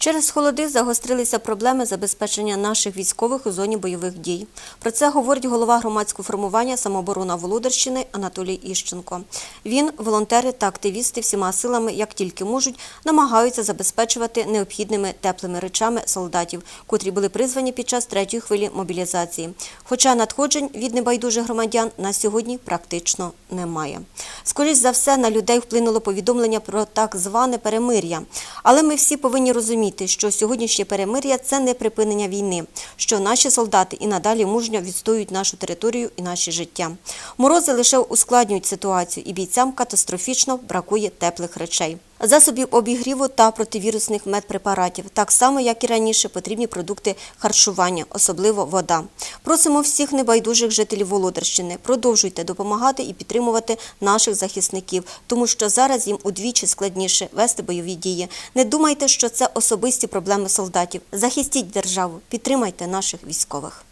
Через холоди загострилися проблеми забезпечення наших військових у зоні бойових дій. Про це говорить голова громадського формування самооборона Володарщини Анатолій Іщенко. Він, волонтери та активісти всіма силами, як тільки можуть, намагаються забезпечувати необхідними теплими речами солдатів, котрі були призвані під час третьої хвилі мобілізації. Хоча надходжень від небайдужих громадян на сьогодні практично немає. Скоріш за все, на людей вплинуло повідомлення про так зване перемир'я. Але ми всі повинні розуміти, що сьогоднішнє перемир'я це не припинення війни, що наші солдати і надалі мужньо відстоюють нашу територію і наші життя. Морози лише ускладнюють ситуацію, і бійцям катастрофічно бракує теплих речей. Засобів обігріву та противірусних медпрепаратів, так само як і раніше, потрібні продукти харчування, особливо вода. Просимо всіх небайдужих жителів Володарщини, продовжуйте допомагати і підтримувати наших захисників, тому що зараз їм удвічі складніше вести бойові дії. Не думайте, що це особисті проблеми солдатів. Захистіть державу, підтримайте наших військових.